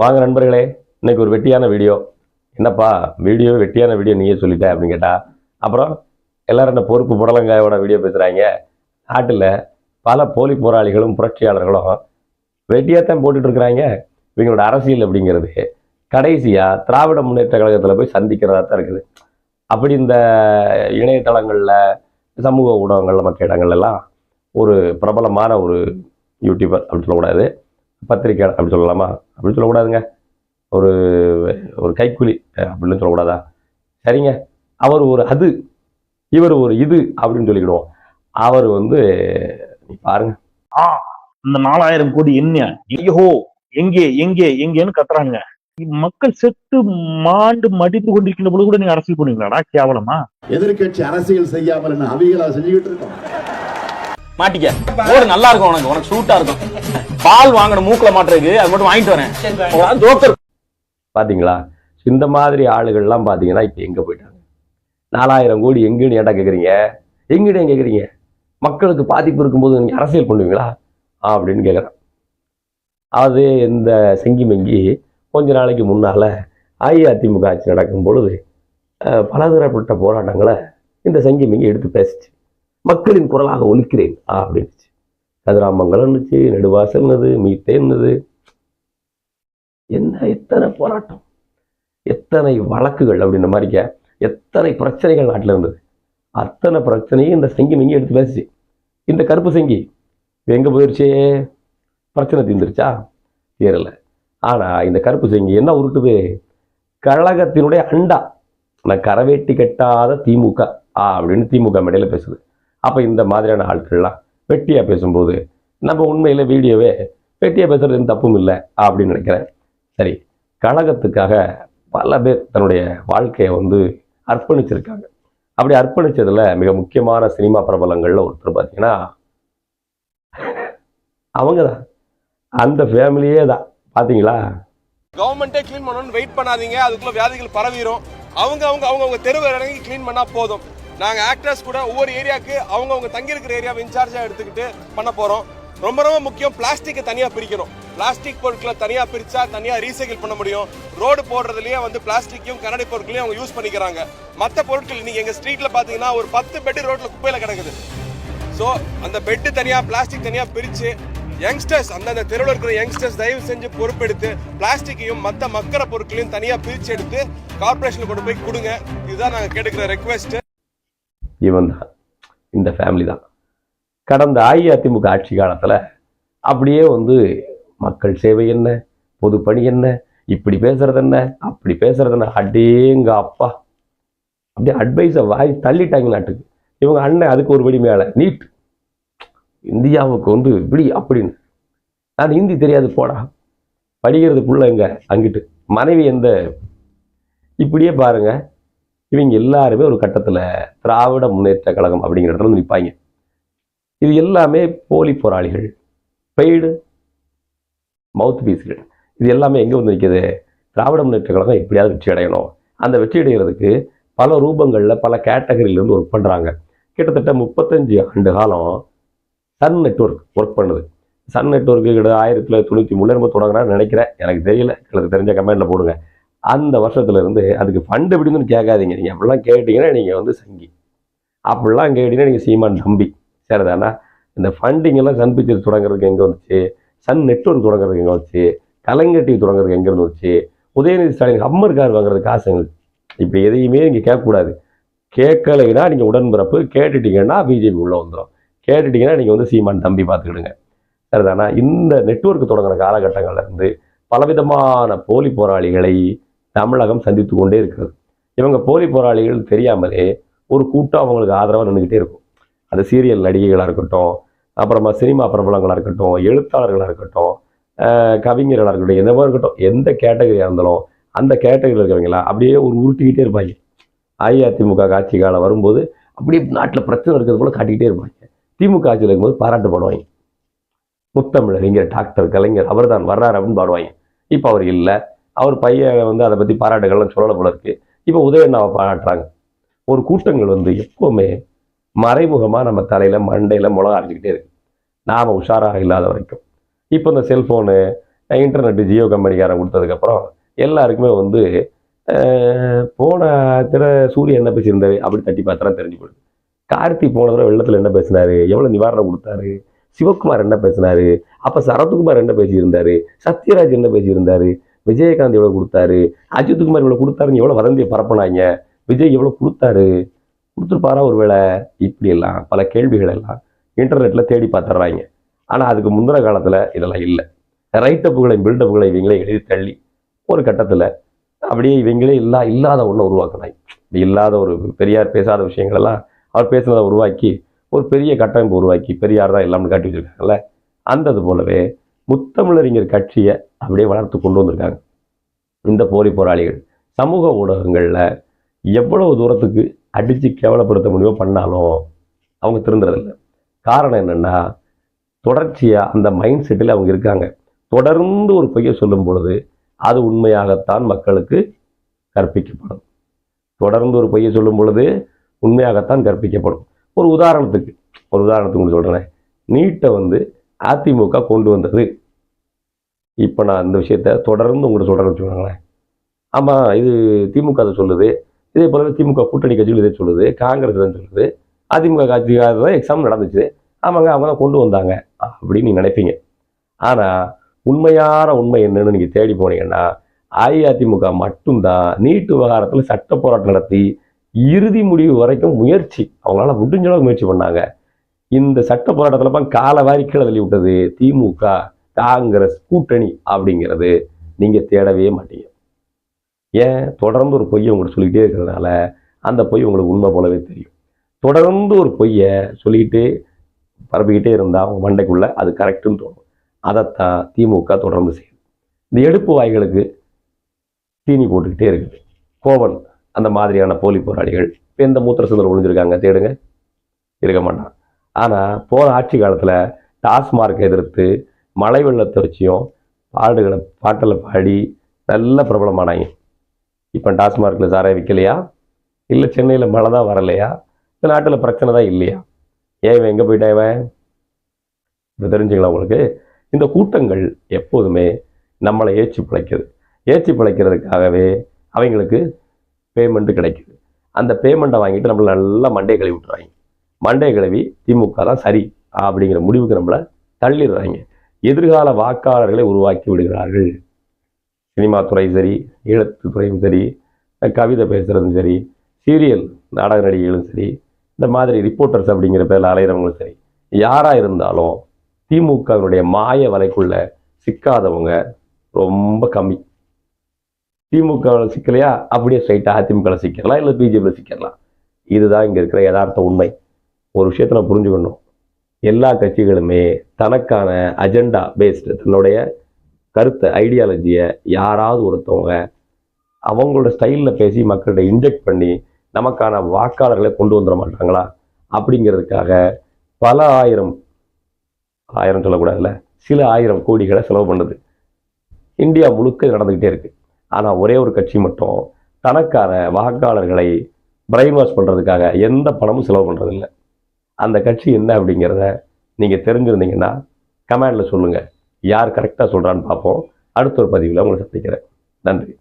வாங்க நண்பர்களே இன்னைக்கு ஒரு வெட்டியான வீடியோ. என்னப்பா வீடியோ வெட்டியான வீடியோ நீயே சொல்லிட்ட அப்படின்னு கேட்டால் அப்புறம் எல்லோரும் என்ன பொறுப்பு புடலங்காயோட வீடியோ பேசுகிறாங்க நாட்டில் பல போலி போராளிகளும் புரட்சியாளர்களும் வெட்டியாக தான் இருக்கிறாங்க. இவங்களோட அரசியல் அப்படிங்கிறது கடைசியாக திராவிட முன்னேற்ற கழகத்தில் போய் சந்திக்கிறதா தான் இருக்குது. அப்படி இந்த இணையதளங்களில் சமூக ஊடகங்கள் மற்ற இடங்கள்லாம் எல்லாம் ஒரு பிரபலமான ஒரு யூடியூபர் அப்படின்னு சொல்லக்கூடாது. பத்திரிக்கை அப்படி சொல்லலாமா? அப்படி சொல்லக்கூடாதுங்க. ஒரு ஒரு கைக்கூலி அப்படின்னு சொல்லக்கூடாதா? சரிங்க. அவர் ஒரு அது இவர் ஒரு இது அப்படின்னு சொல்லிக்கிடுவோம். அவர் வந்து நீ பாருங்க. ஆ இந்த நாலாயிரம் கோடி என்ன? ஐயோ எங்கே எங்கே எங்கேன்னு கத்துறாங்க மக்கள் செத்து மாண்டு மடிந்து கொண்டிருக்கின்ற பொழுது கூட நீங்க அரசியல் பண்ணுவீங்களாடா? கேவலமா? எதிர்க்கட்சி அரசியல் செய்யாமல் அவிகளா செஞ்சுக்கிட்டு இருக்கோம்? மாட்டிக்க. போடு நல்லா இருக்கும் உனக்கு. உனக்கு சூட்டா இருக்கும். பால் வாங்கணும் மூக்குல மாட்டுறதுக்கு. அது மட்டும் வாங்கிட்டு வரேன். ஜோக்கர். பாத்தீங்களா? இந்த மாதிரி ஆளுகள்லாம் பார்த்தீங்கன்னா இப்போ எங்கே போயிட்டாங்க? நாலாயிரம் கோடி எங்கேன்னு ஏன்டா கேட்குறீங்க எங்கேன்னு கேட்குறீங்க மக்களுக்கு பாதிப்பு இருக்கும்போது நீங்கள் அரசியல் பண்ணுவீங்களா? அப்படின்னு கேட்குறேன் அது இந்த செங்கி மெங்கி கொஞ்ச நாளைக்கு முன்னால் அஇஅதிமுக ஆட்சி நடக்கும் பொழுது பலதரப்பட்ட போராட்டங்களை இந்த செங்கி மெங்கி எடுத்து பேசிச்சு. மக்களின் குரலாக ஒலிக்கிறேன். ஆ இருந்துச்சு நெடுவாசல் மீத்தே இருந்தது. என்ன எத்தனை போராட்டம்? எத்தனை வழக்குகள் அப்படின்ற மாதிரிக்க எத்தனை பிரச்சனைகள் நாட்டில் இருந்தது. அத்தனை பிரச்சனையும் இந்த செங்கி மிங்கி எடுத்து பேசுச்சு. இந்த கருப்பு செங்கி எங்கே போயிடுச்சே பிரச்சனை தீர்ந்துருச்சா? தீரலை ஆனால் இந்த கருப்பு செங்கி என்ன உருட்டுது? கழகத்தினுடைய அண்டா. நான் கரவேட்டி கட்டாத திமுக. ஆ அப்படின்னு திமுக மேடையில் பேசுது. அப்போ இந்த மாதிரியான ஆட்கள்லாம் வெட்டியாக பேசும்போது நம்ம உண்மையில் வீடியோவே வெட்டியாக பேசுறது எந்த தப்பும் இல்லை அப்படின்னு நினைக்கிறேன். சரி கழகத்துக்காக பல பேர் தன்னுடைய வாழ்க்கையை வந்து அர்ப்பணிச்சிருக்காங்க. அப்படி அர்ப்பணித்ததில் மிக முக்கியமான சினிமா பிரபலங்களில் ஒருத்தர் பார்த்தீங்கன்னா அவங்க தான் அந்த ஃபேமிலியே தான். பார்த்தீங்களா? கவர்மெண்ட்டே க்ளீன் பண்ணணும்னு வெயிட் பண்ணாதீங்க. அதுக்குள்ளே வியாதிகள் பரவிடும் அவங்க அவங்க அவங்க அவங்க தெருவை இறங்கி க்ளீன் பண்ணால் போதும். நாங்கள் ஆக்டர்ஸ் கூட ஒவ்வொரு ஏரியாவுக்கு அவங்க அவங்க ஏரியாவை இன்சார்ஜாக எடுத்துக்கிட்டு பண்ண போகிறோம் ரொம்ப ரொம்ப முக்கியம் பிளாஸ்டிக்கை தனியாக பிரிக்கணும். பிளாஸ்டிக் பொருட்களை தனியாக பிரித்தா தனியாக ரீசைக்கிள் பண்ண முடியும். ரோடு போடுறதுலேயே வந்து பிளாஸ்டிக்கையும் கண்ணாடி பொருட்களையும் அவங்க யூஸ் பண்ணிக்கிறாங்க. மற்ற பொருட்கள் நீங்கள் எங்கள் ஸ்ட்ரீட்டில் பார்த்தீங்கன்னா ஒரு பத்து பெட்டு ரோட்டில் குப்பையில் கிடக்குது. ஸோ அந்த பெட்டு தனியாக பிளாஸ்டிக் தனியாக பிரித்து யங்ஸ்டர்ஸ் அந்தந்த தெருவில் இருக்கிற யங்ஸ்டர்ஸ் தயவு செஞ்சு பொறுப்பெடுத்து பிளாஸ்டிக்கையும் மற்ற மக்கற பொருட்களையும் தனியாக பிரித்து எடுத்து கார்ப்பரேஷனில் கொண்டு போய் கொடுங்க. இதுதான் நாங்கள் கேட்டுக்கிற ரெக்வெஸ்ட்டு இவன் தான். இந்த ஃபேமிலி தான். கடந்த அஇஅதிமுக ஆட்சி காலத்தில் அப்படியே வந்து மக்கள் சேவை என்ன பொதுப்பணி என்ன இப்படி பேசுறது என்ன அப்படி பேசுறது என்ன அடேங்க அப்பா அப்படியே அட்வைஸை வாய் தள்ளிட்டாங்க நாட்டுக்கு. இவங்க அண்ணன் அதுக்கு ஒரு படி மேலே நீட். இந்தியாவுக்கு வந்து இப்படி அப்படின்னு. நான் ஹிந்தி தெரியாது போடா. படிக்கிறது புள்ள எங்க அங்கிட்டு. மனைவி எந்த? இப்படியே பாருங்க. இவங்க எல்லாருமே ஒரு கட்டத்தில் திராவிட முன்னேற்ற கழகம் அப்படிங்கிற இடத்துல வந்து நிற்பாங்க இது எல்லாமே போலி போராளிகள் பெய்டு மவுத் பீஸ்கள் இது எல்லாமே எங்கே வந்து நிற்கிது திராவிட முன்னேற்ற கழகம் எப்படியாவது வெற்றி அடையணும். அந்த வெற்றி அடைகிறதுக்கு பல ரூபங்களில் பல கேட்டகரியிலேருந்து ஒர்க் பண்ணுறாங்க கிட்டத்தட்ட முப்பத்தஞ்சு ஆண்டு காலம் சன் நெட்வொர்க் ஒர்க் பண்ணுது. சன் நெட்ஒர்க்கு கிட்ட ஆயிரத்தி தொள்ளாயிரத்தி தொண்ணூற்றி மூணு நம்ம தொடங்குறான்னு நினைக்கிறேன். எனக்கு தெரியல. எனக்கு தெரிஞ்ச கமெண்டில் போடுங்க. அந்த வருஷத்துலேருந்து அதுக்கு ஃபண்டு எப்படின்னு கேட்காதீங்க. நீங்கள் அப்படிலாம் கேட்டிங்கன்னா நீங்கள் வந்து சங்கி. அப்படிலாம் கேட்டிங்கன்னா நீங்கள் சீமான் தம்பி சரிதானா? இந்த ஃபண்டிங்கெல்லாம் சன் பிக்சர்ஸ் தொடங்குறதுக்கு எங்கே வந்துச்சு? சன் நெட்வொர்க் தொடங்குறதுக்கு எங்கே வந்துச்சு? கலைஞர் டிவி தொடங்குறதுக்கு எங்கே இருந்துச்சு வந்துச்சு? உதயநிதி ஸ்டாலின் ஹம்மர் கார் வாங்குறது காசு எங்களுக்கு. இப்போ எதையுமே நீங்கள் கேட்கக்கூடாது. கேட்கலைன்னா நீங்கள் உடன்பிறப்பு. கேட்டுட்டீங்கன்னா பிஜேபி உள்ளே வந்துடும் கேட்டுட்டிங்கன்னா நீங்கள் வந்து சீமான் தம்பி பார்த்துக்கிடுங்க. சரிதானா? இந்த நெட்ஒர்க் தொடங்குற காலகட்டங்கள்லேருந்து பலவிதமான போலி போராளிகளை தமிழகம் சந்தித்து கொண்டே இருக்கிறது. இவங்க போலி போராளிகள் தெரியாமலே ஒரு கூட்டம் அவங்களுக்கு ஆதரவாக நின்றுக்கிட்டே இருக்கும். அது சீரியல் நடிகைகளாக இருக்கட்டும் அப்புறமா சினிமா பிரபலங்களாக இருக்கட்டும் எழுத்தாளர்களாக இருக்கட்டும் கவிஞர்களாக இருக்கட்டும் என்னவோ இருக்கட்டும் எந்த கேட்டகரியாக இருந்தாலும் அந்த கேட்டகரியில் இருக்கிறவங்களா அப்படியே ஒரு உருட்டிக்கிட்டே இருப்பாங்க. அஇஅதிமுக ஆட்சி காலம் வரும்போது அப்படியே நாட்டில் பிரச்சனை இருக்கிறது போல காட்டிக்கிட்டே இருப்பாங்க. திமுக ஆட்சியில் இருக்கும்போது பாராட்டு பாடுவாங்க. முத்தமிழறிஞர் டாக்டர் கலைஞர் அவர் தான் வர்றார் அப்படின்னு பாடுவாங்க. இப்போ அவர் இல்லை. அவர் பையன் வந்து அதை பற்றி பாராட்டுகள்லாம் சொல்லலை போல இருக்கு. இப்போ உதயண்ணாவை பாராட்டுறாங்க. ஒரு கூட்டங்கள் வந்து எப்போவுமே மறைமுகமாக நம்ம தலையில் மண்டையில் முளக அரைஞ்சிக்கிட்டே இருக்கு. நாம் உஷாராக இல்லாத வரைக்கும். இப்போ இந்த செல்ஃபோனு இன்டர்நெட்டு ஜியோ கம்பெனிக்காரன் கொடுத்ததுக்கப்புறம் எல்லாருக்குமே வந்து போன திற சூரியன் என்ன பேசியிருந்தாரு? அப்படி தட்டி பார்த்தா தெரிஞ்சு போடுது கார்த்தி போன தடவை வெள்ளத்தில் என்ன பேசினாரு? எவ்வளோ நிவாரணம் கொடுத்தாரு? சிவகுமார் என்ன பேசினாரு? அப்போ சரத்குமார் என்ன பேசியிருந்தாரு? சத்யராஜ் என்ன பேசியிருந்தாரு? விஜயகாந்த் எவ்வளோ கொடுத்தாரு? அஜித்குமார் இவ்வளோ கொடுத்தாருன்னு எவ்வளோ வதந்தியை பரப்பினாங்க? விஜய் எவ்வளோ கொடுத்தாரு? கொடுத்துருப்பாரா ஒரு வேளை இப்படியெல்லாம் பல கேள்விகள் எல்லாம் இன்டர்நெட்டில் தேடி பார்த்துட்றாங்க. ஆனால் அதுக்கு முந்தின காலத்தில் இதெல்லாம் இல்லை. ரைட்டப்புகளை பில்டப்புகளை இவங்களே எழுதி தள்ளி ஒரு கட்டத்தில் அப்படியே இவங்களே இல்லா இல்லாத ஒன்றை உருவாக்குனாங்க. இல்லாத ஒரு பெரியார் பேசாத விஷயங்களெல்லாம் அவர் பேசுனதை உருவாக்கி ஒரு பெரிய கட்டமைப்பு உருவாக்கி பெரியார் தான் எல்லாமே காட்டி வச்சிருக்காங்கல்ல? அந்தது போலவே முத்தமிழறிஞர் கட்சியை அப்படியே வளர்த்து கொண்டு வந்திருக்காங்க. இந்த போரி போராளிகள் சமூக ஊடகங்களில் எவ்வளவு தூரத்துக்கு அடித்து கேவலப்படுத்த முடியுமோ பண்ணாலும் அவங்க திருந்துறதில்லை. காரணம் என்னென்னா தொடர்ச்சியாக அந்த மைண்ட் செட்டில் அவங்க இருக்காங்க. தொடர்ந்து ஒரு பொய்யை சொல்லும் பொழுது அது உண்மையாகத்தான் மக்களுக்கு கற்பிக்கப்படும். தொடர்ந்து ஒரு பொய்யை சொல்லும் பொழுது உண்மையாகத்தான் கற்பிக்கப்படும். ஒரு உதாரணத்துக்கு ஒரு உதாரணத்துக்கு சொல்கிறேன் நீட்டை வந்து அதிமுக கொண்டு வந்தது. இப்போ நான் இந்த விஷயத்த தொடர்ந்து உங்கள்கிட்ட சொல்கிறேன்னு வச்சுக்கோங்களேன். ஆமாம் இது திமுக அதை சொல்லுது. இதே போலவே திமுக கூட்டணி கட்சிகள் இதே சொல்லுது. காங்கிரஸ் தான் சொல்லுது. அதிமுக கட்சி தான் எக்ஸாம் நடந்துச்சு. ஆமாங்க அவங்க தான் கொண்டு வந்தாங்க. அப்படின்னு நீங்கள் நினைப்பீங்க. ஆனால் உண்மையான உண்மை என்னன்னு நீங்கள் தேடி போனீங்கன்னா அஇஅதிமுக மட்டும்தான் நீட்டு விவகாரத்தில் சட்ட போராட்டம் நடத்தி இறுதி முடிவு வரைக்கும் முயற்சி. அவங்களால முடிஞ்ச அளவுக்கு முயற்சி பண்ணாங்க. இந்த சட்ட போராட்டத்தில் காலை வாரி கீழே தள்ளி விட்டது திமுக. காங்கிரஸ் கூட்டணி அப்படிங்கிறது நீங்கள் தேடவே மாட்டீங்க. ஏன்? தொடர்ந்து ஒரு பொய்யை உங்களுக்கு சொல்லிக்கிட்டே இருக்கிறதுனால அந்த பொய் உங்களுக்கு உண்மை போலவே தெரியும். தொடர்ந்து ஒரு பொய்யை சொல்லிக்கிட்டே பரப்பிக்கிட்டே இருந்தால் அவங்க மண்டைக்குள்ள அது கரெக்டுன்னு தோணும். அதைத்தான் திமுக தொடர்ந்து செய்யுது. இந்த எடுப்பு வாய்களுக்கு தீனி போட்டுக்கிட்டே இருக்குது. கோவன் அந்த மாதிரியான போலி போராளிகள். இப்போ எந்த மூத்திர சிந்தர் ஒழிஞ்சிருக்காங்க தேடுங்க. இருக்க மாட்டான். ஆனால் போன ஆட்சி காலத்தில் டாஸ்மார்க் எதிர்த்து மழை வெள்ளத்தை வச்சியும் பாடுகளை பாட்டில் பாடி நல்ல பிரபலமானாங்க இப்போ டாஸ்மார்க்கில் சாராயம் விற்கலையா இல்லை சென்னையில் மழை தான் வரலையா? இந்த நாட்டில் பிரச்சனை தான் இல்லையா? ஏன் இவன் எங்கே போயிட்டான் இவன்? இப்போ தெரிஞ்சுங்களா உங்களுக்கு? இந்த கூட்டங்கள் எப்போதுமே நம்மளை ஏற்றி பிழைக்குது. ஏற்றி பிழைக்கிறதுக்காகவே அவங்களுக்கு பேமெண்ட்டு கிடைக்குது. அந்த பேமெண்ட்டை வாங்கிட்டு நம்மளை நல்லா மண்டையை கழுவி விட்டுறாங்க. மண்டையை கழுவி திமுக தான் சரி அப்படிங்கிற முடிவுக்கு நம்மளை தள்ளிடுறாங்க. எதிர்கால வாக்காளர்களை உருவாக்கி விடுகிறார்கள். சினிமா துறை சரி எழுத்து துறையும் சரி கவிதை பேசுகிறதும் சரி சீரியல் நாடக நடிகைகளும் சரி இந்த மாதிரி ரிப்போர்ட்டர்ஸ் அப்படிங்கிற பேரில் அலையிறவங்களும் சரி யாராக இருந்தாலும் திமுகவினுடைய மாய வலைக்குள்ள சிக்காதவங்க ரொம்ப கம்மி. திமுகவில் சிக்கலையா? அப்படியே ஸ்ட்ரைட்டாக அதிமுகவில் சிக்கலாம் இல்லை பிஜேபியில் சிக்கலாம் இதுதான் இங்கே இருக்கிற யதார்த்த உண்மை. ஒரு விஷயத்தை நான் புரிஞ்சுக்கணும். எல்லா கட்சிகளுமே தனக்கான அஜெண்டா பேஸ்டு தன்னுடைய கருத்தை ஐடியாலஜியை யாராவது ஒருத்தவங்க அவங்களோட ஸ்டைலில் பேசி மக்கள்கிட்ட இன்ஜெக்ட் பண்ணி நமக்கான வாக்காளர்களை கொண்டு வந்துட மாட்டாங்களா? அப்படிங்கிறதுக்காக பல ஆயிரம் ஆயிரம் சொல்லக்கூடாதுல்ல சில ஆயிரம் கோடிகளை செலவு பண்ணுது. இந்தியா முழுக்க நடந்துக்கிட்டே இருக்குது ஆனால் ஒரே ஒரு கட்சி மட்டும் தனக்கான வாக்காளர்களை பிரெயின் வாஷ் பண்ணுறதுக்காக எந்த பணமும் செலவு பண்ணுறதில்ல அந்த கட்சி என்ன அப்படிங்கிறத நீங்கள் தெரிஞ்சிருந்தீங்கன்னா கமெண்டில் சொல்லுங்கள் யார் கரெக்டாக சொல்கிறான்னு பார்ப்போம். அடுத்த ஒரு பதிவில் உங்களை சந்திக்கிறேன். நன்றி.